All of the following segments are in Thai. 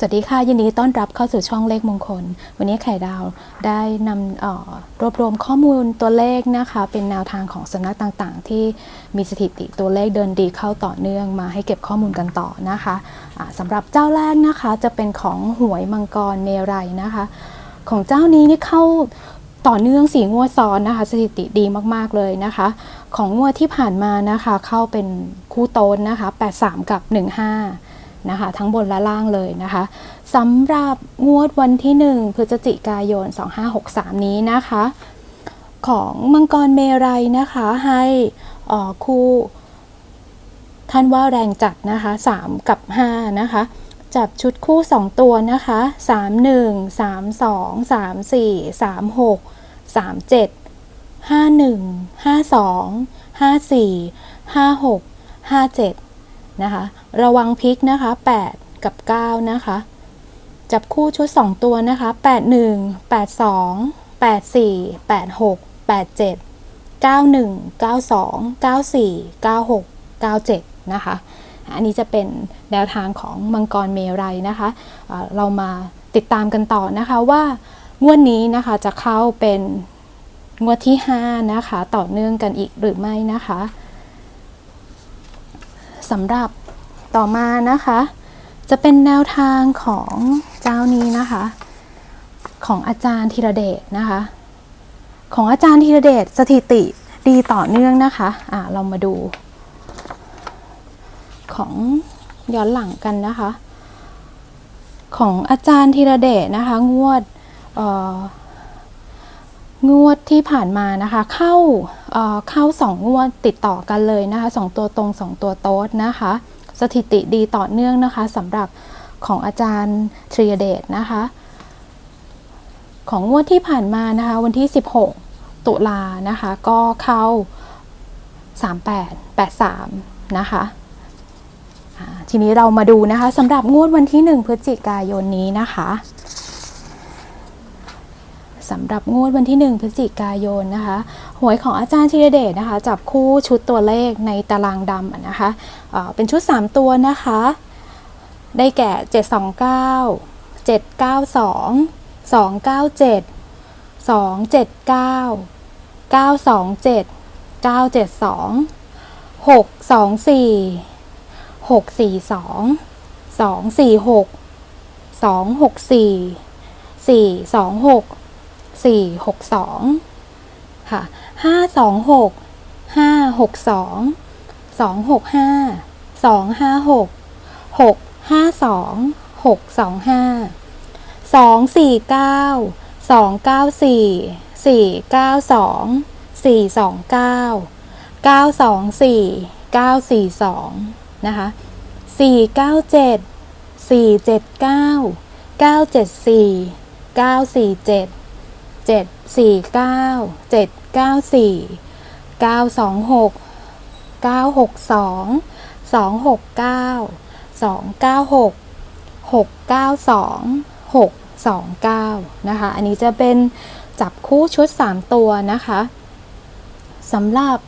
สวัสดีค่ะ ยินดีต้อนรับเข้าสู่ช่องเลขมงคล วันนี้ไข่ดาวได้นำรวบรวมข้อมูลตัวเลขนะคะ เป็นแนวทางของสำนักต่างๆ ที่มีสถิติตัวเลขเดินดีเข้าต่อเนื่องมาให้เก็บข้อมูลกันต่อนะคะะสำหรับเจ้าแรกนะคะจะเป็นของหวยมังกรเมรัยนะคะ ของเจ้านี้นี่เข้าต่อเนื่องสีงวดซ้อนนะคะ สถิติดีมากๆเลยนะคะ ของงวดที่ผ่านมานะคะ เข้าเป็นคู่โตนนะคะ 83 กับ 15 นะคะทั้งบนและล่างเลยนะคะสำหรับงวดวันที่ 1 พฤศจิกายน 2563 นี้นะคะ ของมังกรเมรัยนะคะให้คู่ท่านว่าแรงจัดนะคะ 3 กับ 5 นะคะ จับชุดคู่ 2 ตัวนะคะ 3 1 3 2 3 4 3 6 3 7 นะคะ ระวังพลิกนะคะ 8 กับ 9 นะคะ จับคู่ชุด 2 ตัวนะคะ 8 1 8 2 8 4 8 6 8 7 91 92 94 96 97 นะคะ อันนี้จะเป็นแนวทางของมังกรเมรัยนะคะเเรามาติดตามกันต่อนะคะว่างวดนี้นะคะจะเข้าเป็นงวดที่ 5 นะคะ ต่อเนื่องกันอีกหรือไม่นะคะ สำหรับต่อมานะคะ จะเป็นแนวทางของเจ้านี้นะคะ ของอาจารย์ธีรเดชนะคะ ของอาจารย์ธีรเดชสถิติดีต่อเนื่องนะคะอ่าเรามาดู ของย้อนหลังกันนะคะ ของอาจารย์ธีรเดชนะคะ งวดเอ่อ งวดที่ผ่านมานะคะ เข้าเอ่อเข้าสองงวดติดต่อกันเลยนะคะสองตัวตรงสองตัวโต๊ดนะคะ สถิติดีต่อเนื่องนะคะสำหรับของอาจารย์ธีรเดชนะคะ ของงวดที่ผ่านมานะคะ วันที่ 16 ตุลานะคะ ก็เข้า 38 83 นะคะทีนี้เรามาดูนะคะสำหรับงวดวันที่ 1 พฤศจิกายนนี้นะคะ สำหรับงวดวันที่ 1 พฤศจิกายนนะคะหวยของอาจารย์ธีรเดชนะคะ จับคู่ชุดตัวเลขในตารางดำนะคะเเป็นชุด 3 ตัวนะคะ ได้แก่ 729 792 297 279 927 972 624หกสี่สอง สี่หกสองค่ะห้าสองหกห้าหกสองสองหกห้าสองห้าหกหกห้าสองหกสองห้าสองสี่เก้าสองเก้าสี่สี่เก้าสองสี่สองเก้าเก้าสองสี่เก้าสี่สองนะคะ4 9 7 4 7 9 9 7 4 9 4 7 7 4 9 7 9 4 9 2 6 9 6 2 2 6 9 2 749 794 926 962 269 296 692 629 นะคะ อันนี้จะเป็นจับคู่ชุด 3 ตัวนะคะสำหรับ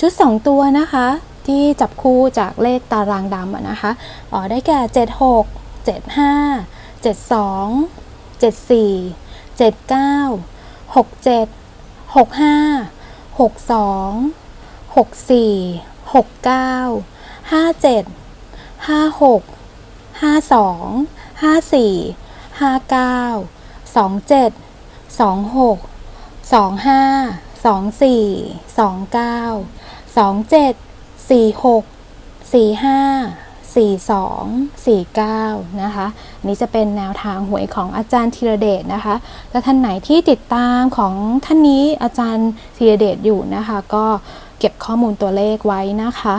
ชุด 2 ตัวนะคะ ที่จับคู่จากเลขตารางดำนะคะได้แก่ 76 75 72 74 79 67 65 62 64 69 57 56 52 54 59 27 26 25 24 29 27สี่ห กสี่สองสี่เก้านะคะอันนี้จะเป็นแนวทางหวยของอาจารย์ธีรเดชนะคะถ้าท่านไหนที่ติดตามของท่านนี้อาจารย์ธีรเดชอยู่นะคะ ก็เก็บข้อมูลตัวเลขไว้นะคะ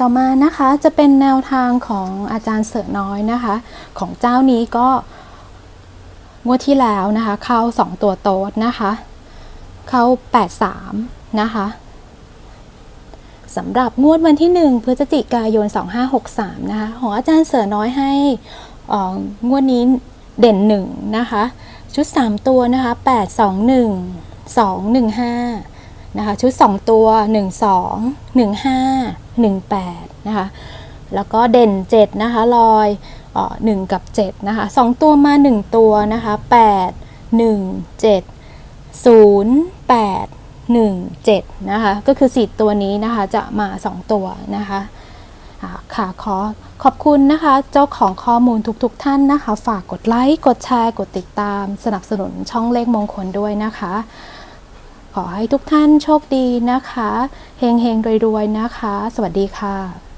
ต่อมานะคะจะเป็นแนวทางของอาจารย์เสือน้อยนะคะ ของเจ้านี้ก็งวดที่แล้วนะคะ เข้า 2 ตัวโต๊ดนะคะ เข้า 83 นะคะ สำหรับงวดวันที่ 1 พฤศจิกายน 2563 นะคะของอาจารย์เสือน้อยให้องวดนี้เด่น 1 นะคะ ชุด 3 ตัวนะคะ 821 215 นะคะ ชุด 2 ตัว 12 15 18 นะคะ แล้วก็เด่น 7 นะคะลอยเอ่อ1กับ 7 นะคะ 2 ตัวมา 1 ตัวนะคะ 8 1 7 0 8 1 7นะคะก็คือ 4 ตัวนี้นะคะจะมา 2 ตัวนะคะอ่าค่ะขอขอบคุณนะคะ เจ้าของข้อมูลทุกๆทท่านนะคะ ฝากกดไลค์ กดแชร์ กดติดตาม สนับสนุนช่องเลขมงคลด้วยนะคะ ขอให้ทุกท่านโชคดีนะคะเฮงเฮงรวยๆนะคะ สวัสดีค่ะ